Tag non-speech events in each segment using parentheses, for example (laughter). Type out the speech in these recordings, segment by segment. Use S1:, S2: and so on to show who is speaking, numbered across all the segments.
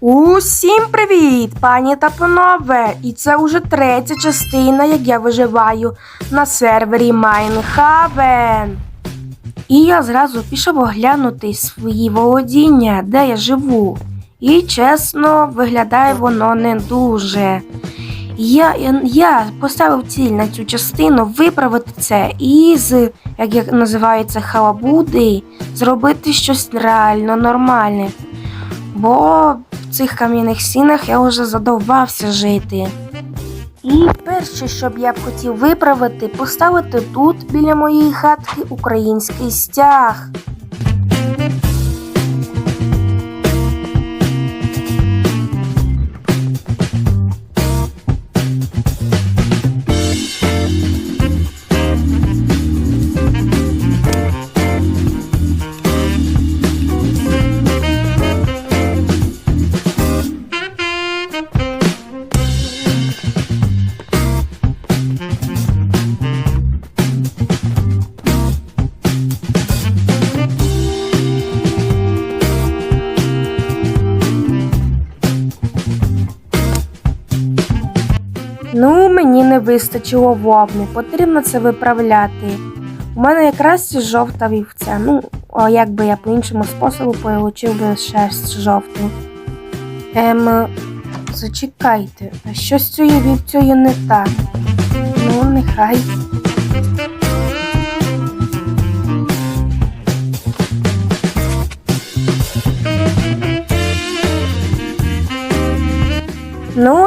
S1: Усім привіт, пані та панове! І це вже третя частина, як я виживаю на сервері Майнхавен. І я зразу пішов оглянути свої володіння, де я живу. І чесно, виглядає воно не дуже. Я, я, поставив ціль на цю частину виправити це і з, як називається, халабуди, зробити щось реально нормальне. Бо в цих кам'яних стінах я вже задовбався жити. І перше, що б я б хотів виправити, поставити тут біля моєї хатки український стяг. Вистачило вовни, потрібно це виправляти. У мене якраз жовта вівця. Ну, а як би я по іншому способу получив би шерсть жовту. Ем, зачекайте, а що з цією вівцею не так? Ну, нехай.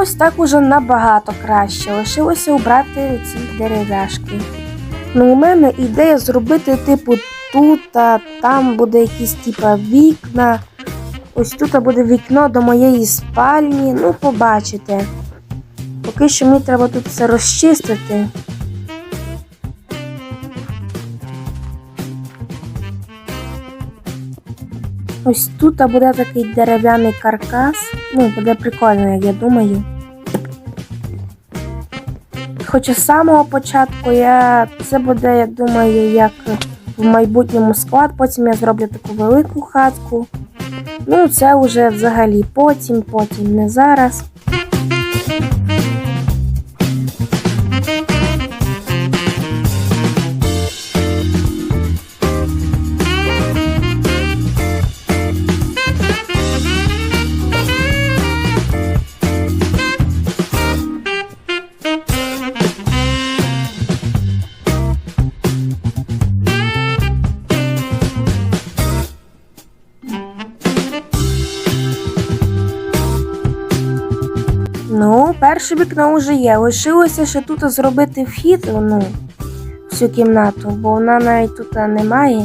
S1: Ось так уже набагато краще. Лишилося убрати ці дерев'яшки. Ну, у мене ідея зробити, типу, тут, а там буде якісь типа вікна. Ось тут буде вікно до моєї спальні. Ну, побачите. Поки що мені треба тут все розчистити. Ось тут буде такий дерев'яний каркас. Ну, буде прикольно, як я думаю. Хоча з самого початку я це буде, я думаю, як в майбутньому склад, потім я зроблю таку велику хатку. Ну, це вже взагалі потім, потім, не зараз. Перше вікно вже є. Лишилося ще тут зробити вхід, ну, в цю кімнату, бо вона навіть тут немає.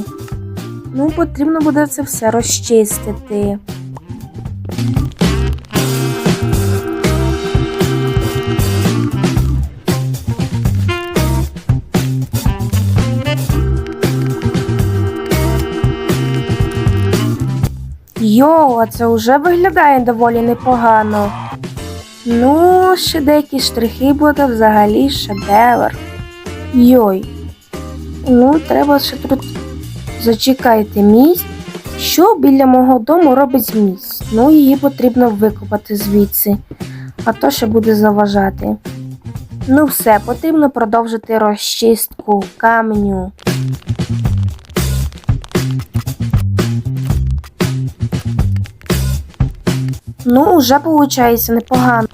S1: Ну, потрібно буде це все розчистити. Йо, а це вже виглядає доволі непогано. Ну, ще деякі штрихи буде взагалі шедевр. Йой. Ну, треба ще тут зачекайте місць. Що біля мого дому робить місць? Ну, її потрібно викопати звідси, а то ще буде заважати. Ну, все, потрібно продовжити розчистку каменю. Ну, вже виходить непогано.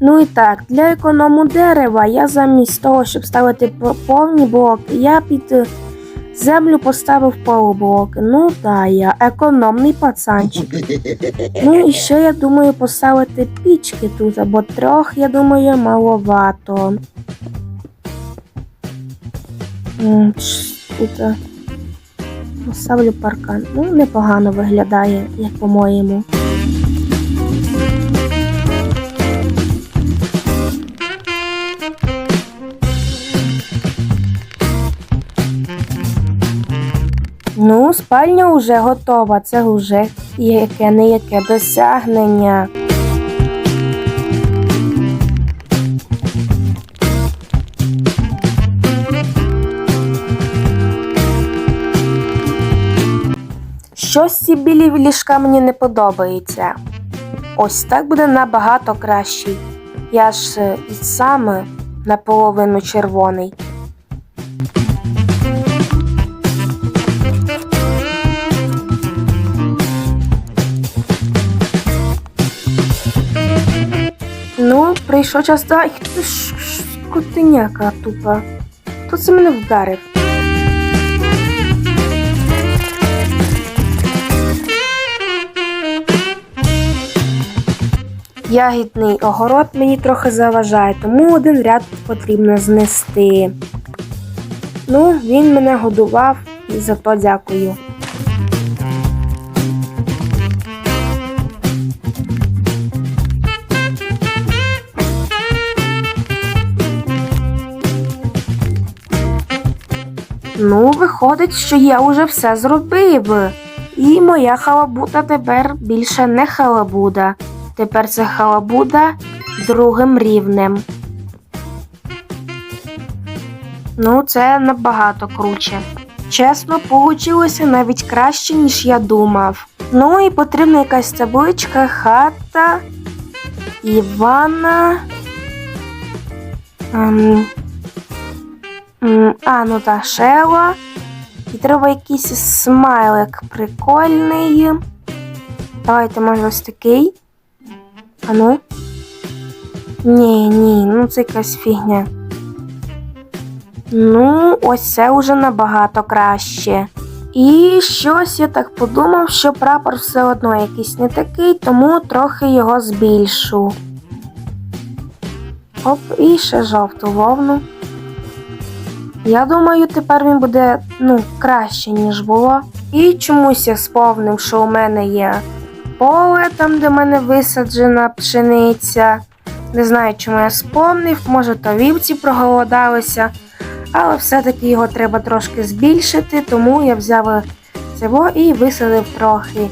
S1: Ну і так, для економу дерева я замість того, щоб ставити по- повні блоки, я під землю поставив полублоки. Ну да, я економний пацанчик. (laughs) Ну і ще я думаю поставити пічки тут, або трьох, я думаю, маловато. Тут е, поставлю паркан. Ну, непогано виглядає, як по-моєму. Ну, спальня вже готова. Це вже яке не яке досягнення. Щось ці білі ліжка мені не подобається. Ось так буде набагато краще. Я ж е, і саме наполовину червоний. Прийшов час та ж ж, скотиняка тупа. Хто це мене вдарив? Ягідний огород мені трохи заважає, тому один ряд потрібно знести. Ну, він мене годував і за то дякую. Ну, виходить, що я уже все зробив. І моя халабуда тепер більше не халабуда. Тепер це халабуда другим рівнем. Ну, це набагато круче. Чесно, получилося навіть краще, ніж я думав. Ну і потрібна якась табличка, хата Івана. Ем, а, ну та Шела. І треба якийсь смайлик прикольний. Давайте, може, ось такий. А ну? Ні, ні, ну це якась фігня. Ну, ось це вже набагато краще. І щось я так подумав, що прапор все одно якийсь не такий, тому трохи його збільшу. Оп, і ще жовту вовну. Я думаю, тепер він буде ну, краще, ніж було. І чомусь я сповнив, що у мене є поле, там, де в мене висаджена пшениця. Не знаю, чому я спомнив, може то вівці проголодалися, але все-таки його треба трошки збільшити, тому я взяв цього і висадив трохи.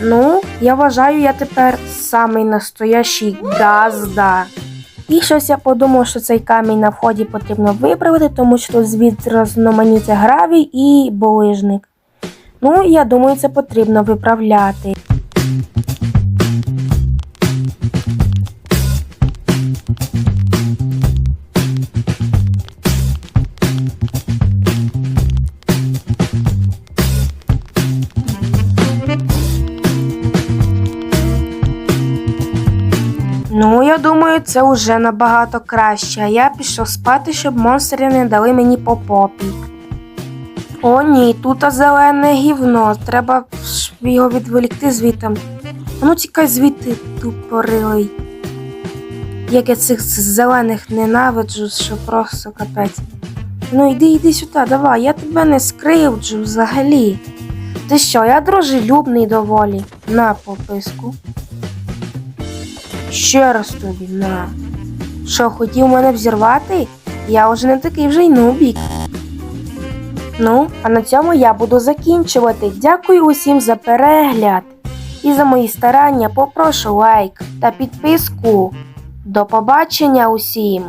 S1: Ну, я вважаю, я тепер самий настоящий газда. І щось я подумав, що цей камінь на вході потрібно виправити, тому що тут звідси розноманіття гравій і булижник. Ну, я думаю, це потрібно виправляти. Ну, я думаю, це вже набагато краще. А я пішов спати, щоб монстри не дали мені по попі. О, ні, тут зелене гівно. Треба його відволікти звітом. Ну тікай звідти, тупорилий. Як я цих зелених ненавиджу, що просто капець. Ну йди, йди сюди, давай, я тебе не скривджу взагалі. Ти що, я дружелюбний доволі. На пописку. Ще раз тобі на. Що, хотів мене взірвати? Я вже не такий вже й нубік. Ну, а на цьому я буду закінчувати. Дякую усім за перегляд. І за мої старання попрошу лайк та підписку. До побачення усім!